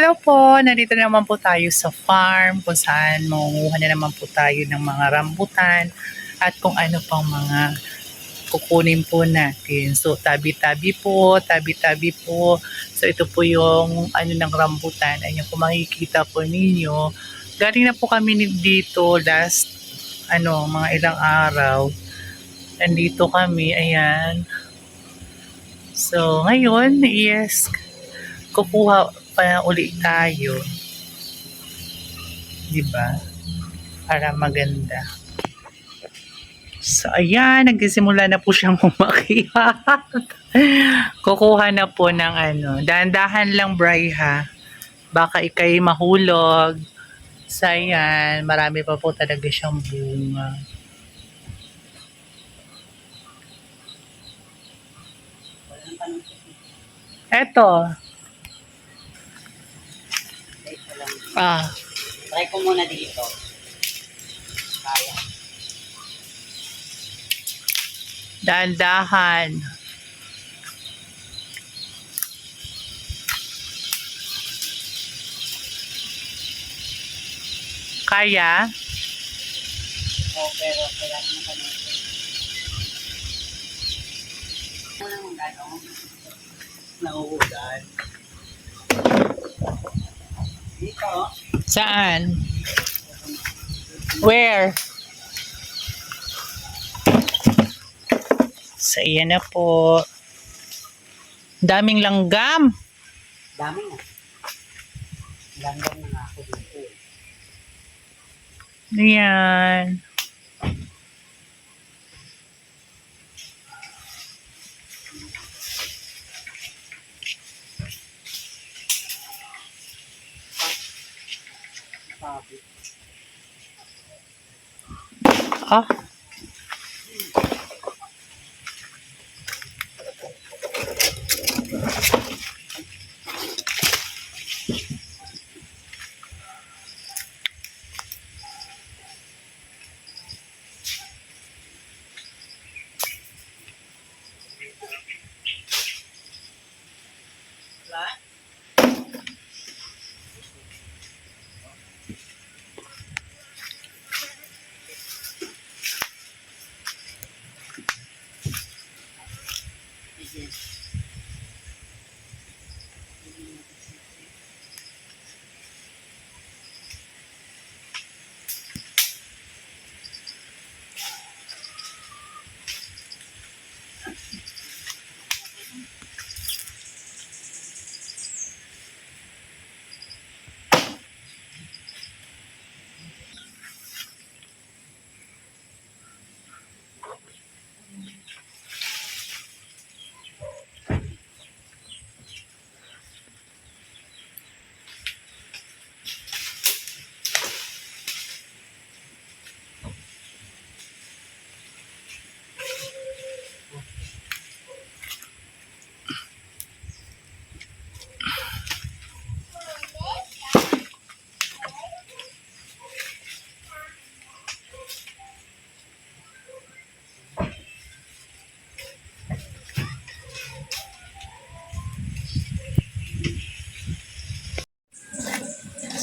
Hello po, nandito na naman po tayo sa farm kung saan mangunguha na naman po tayo ng mga rambutan at kung ano pang mga kukunin po natin. So tabi-tabi po, tabi-tabi po. So ito po yung ano ng rambutan. Ayun kung makikita po ninyo. Galing na po kami dito last ano, mga ilang araw. Nandito kami, ayan. So ngayon, yes, kukuha pa uli tayo. 'Di ba? Para maganda. So, ayan, nagsisimula na po siyang umakyat. Kukuha na po ng ano, dahan-dahan lang, Bray, ha? Baka ikay mahulog. So, ayan, marami pa po talaga siyang bunga. Eto. Ito lang. Ah, Try ko muna dito. Kaya. dahan-dahan. Kaya? Oh, pero kailangan mo. Muna mong gano'n. Nauulan. Saan? Where? So, iyan na po. Daming langgam. Dami na. Langgam na ako dito. Ayan. Ah.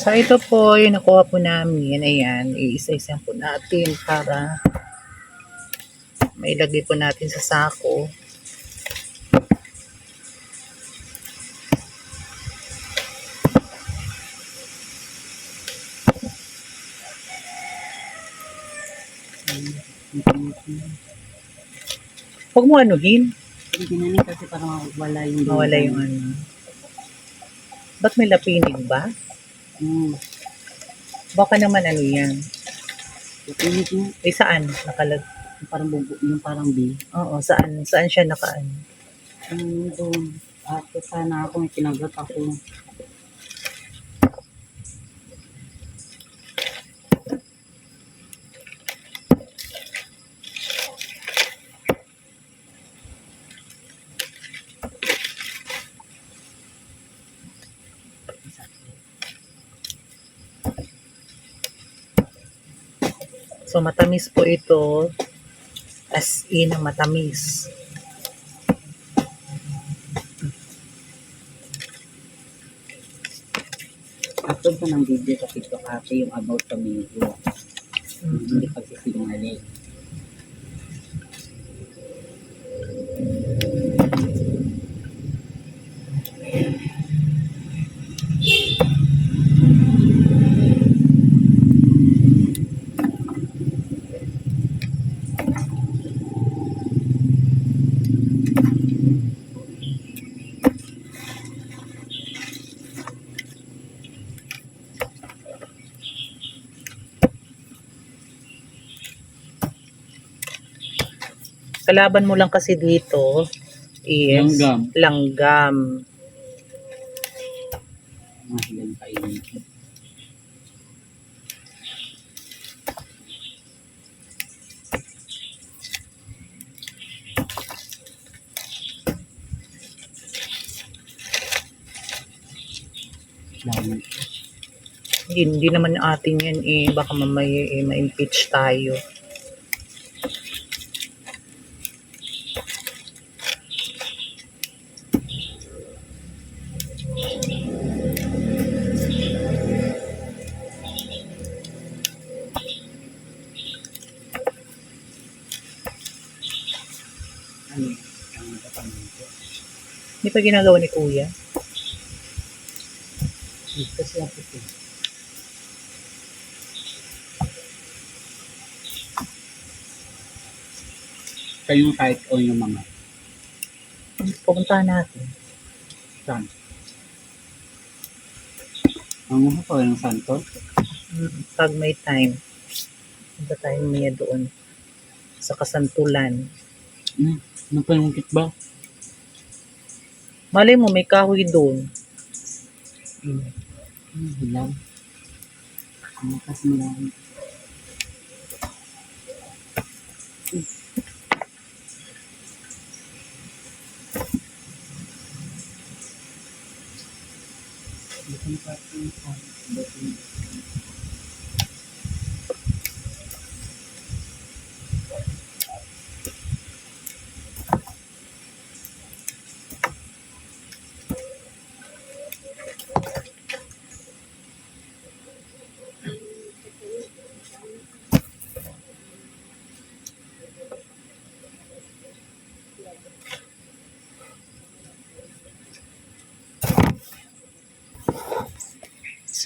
So, ito po yung nakuha po namin. Ayan, iisa-isa po natin para mailagay po natin sa sako. Huwag mo anuhin. Hindi na kasi para mawala yung Mawala yung ano. Ba't may lapinig ba? Hmm. Baka naman ano yan. Pipilit mo. Eh, saan? Nakalag... Yung parang bubo, yung parang B. Oo, saan? Saan siya nakaan? Yung doon. Ate, sana ako may kinagat ako. So, matamis po ito. As in, ang matamis. upload ko ng video sa TikTok ate yung about pamilya. Hindi pagsisinungaling. Kalaban mo lang kasi dito is Langgam. langgam. Kainin. Laman. Hindi, hindi naman atin yan eh. Baka mamaya eh, ma-impeach tayo. Hindi pa ginagawa ni Kuya. Ito siya po ito. Kayong kahit o yung mga Pupuntahan natin. saan? Ang mga ko yung santos. Mm, Pag may time. Punta tayo niya doon. Sa Kasantulan. Hmm, ano pa yung kit Malay mo, may kahoy doon. Hmm, malang. Bukan pati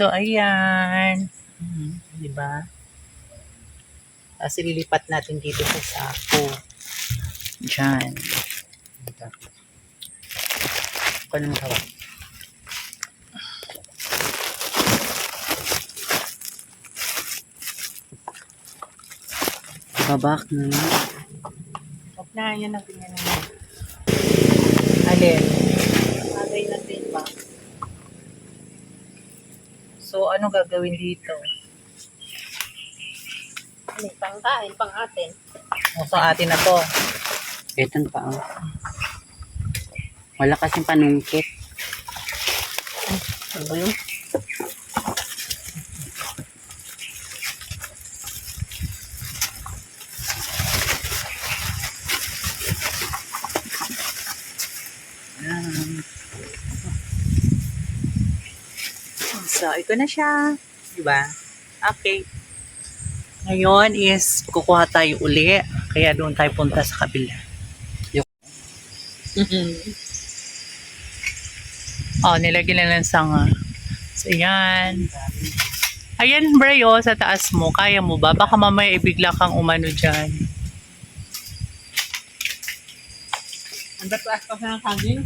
So, ayan. Mhm, di ba? Tapos ililipat natin dito sa sako. Diyan. Paano mo hawak? Babak na yun. Huwag na, yan ang naman. Alin? Bagay natin ba? So, ano gagawin dito? Ano, pangkain, pang atin. O, sa atin na to. Ito pa oh. Wala kasing panungkit. Ano ba yun? So, ito na siya. Diba? Okay. Ngayon is kukuha tayo uli. Kaya doon tayo punta sa kabila. oh, nilagyan na lang sanga. So, yan. Ayan, Bray, oh, sa taas mo. Kaya mo ba? Baka mamaya ibigla kang umano dyan. Ang taas pa ng saging.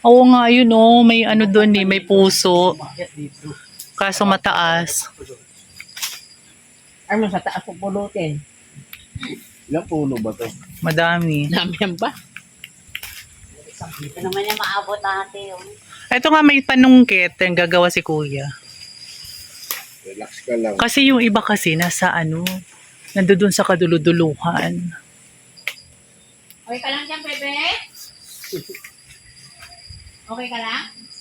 Oo nga, yun oh. May ano doon eh. May puso. Dito? Kaso mataas. Ano sa taas pupulutin? Ilang puno ba to? Madami. Dami yan ba? Ito naman yung maabot natin yung Ito nga may panungkit yung gagawa si kuya. Relax ka lang. Kasi yung iba kasi nasa ano, nandoon sa kaduluduluhan. Okay ka lang dyan, bebe? Okay ka lang?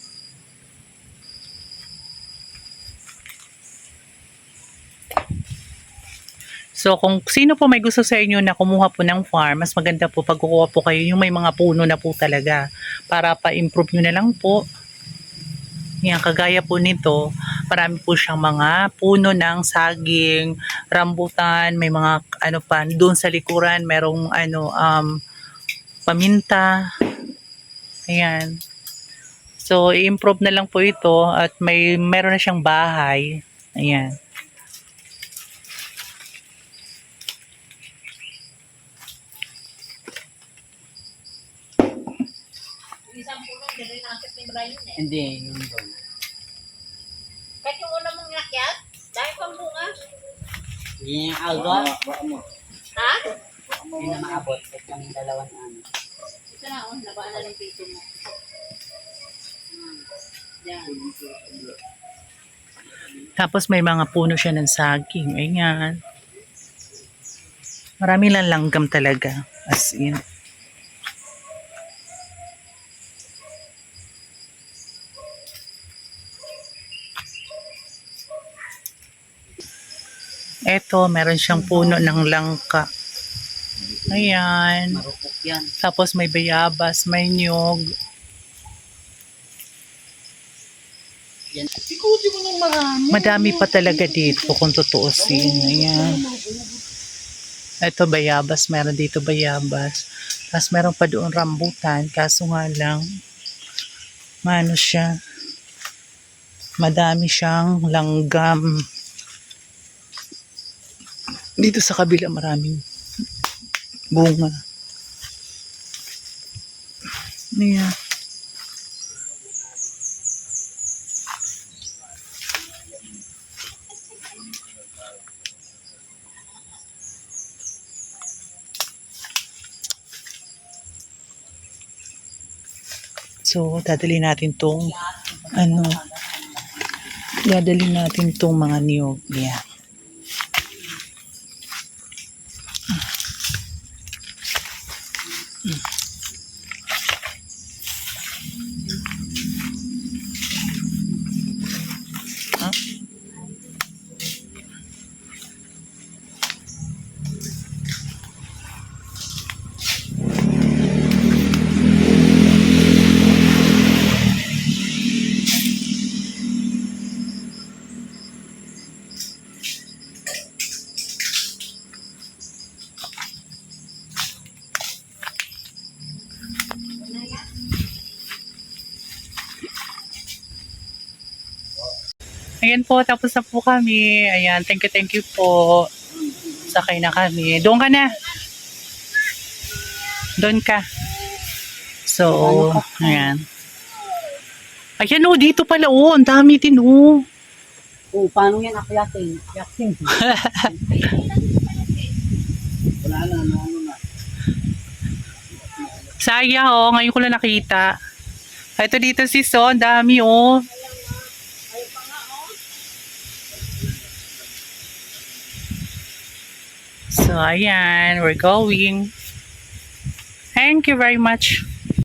So kung sino po may gusto sa inyo na kumuha po ng farm, mas maganda po pag kukuha po kayo yung may mga puno na po talaga para pa-improve nyo na lang po. Yan, kagaya po nito, marami po siyang mga puno ng saging, rambutan, may mga ano pa, doon sa likuran, merong ano, um, paminta. Ayan. So, i-improve na lang po ito at may meron na siyang bahay. Ayan. Ni Brian eh. Hindi, yun doon. Kahit yung una mong nakyat, dahil pang bunga. Agad. Baka mo. Ha? Hindi na maabot. Kahit kami dalawang ano. Ito na, oh, nabaan na ng pito mo. Hmm. Yan. Tapos may mga puno siya ng saging. Ayan. Marami lang langgam talaga. As in. Eto, meron siyang puno ng langka. Ayan. Marupok yan. Tapos may bayabas, may nyog. Yan. Madami pa talaga dito kung tutuusin. Ayan. Ito bayabas, meron dito bayabas. Tapos meron pa doon rambutan, kaso nga lang, mano siya, madami siyang langgam. Dito sa kabila maraming bunga. Ayan. So, dadali natin tong ano, dadali natin tong mga niyog. Yan. Ayan po, tapos na po kami. Ayan, thank you, thank you po. Sakay na kami. Doon ka na. Doon ka. So, ayan. Ayan o, dito pala o. Ang dami din o. Oo, paano yan akyatin? Akyatin. Wala na, ano, ano na. Saya o, ngayon ko lang nakita. Ito dito si Son, dami o. So, ayan, we're going. Thank you very much.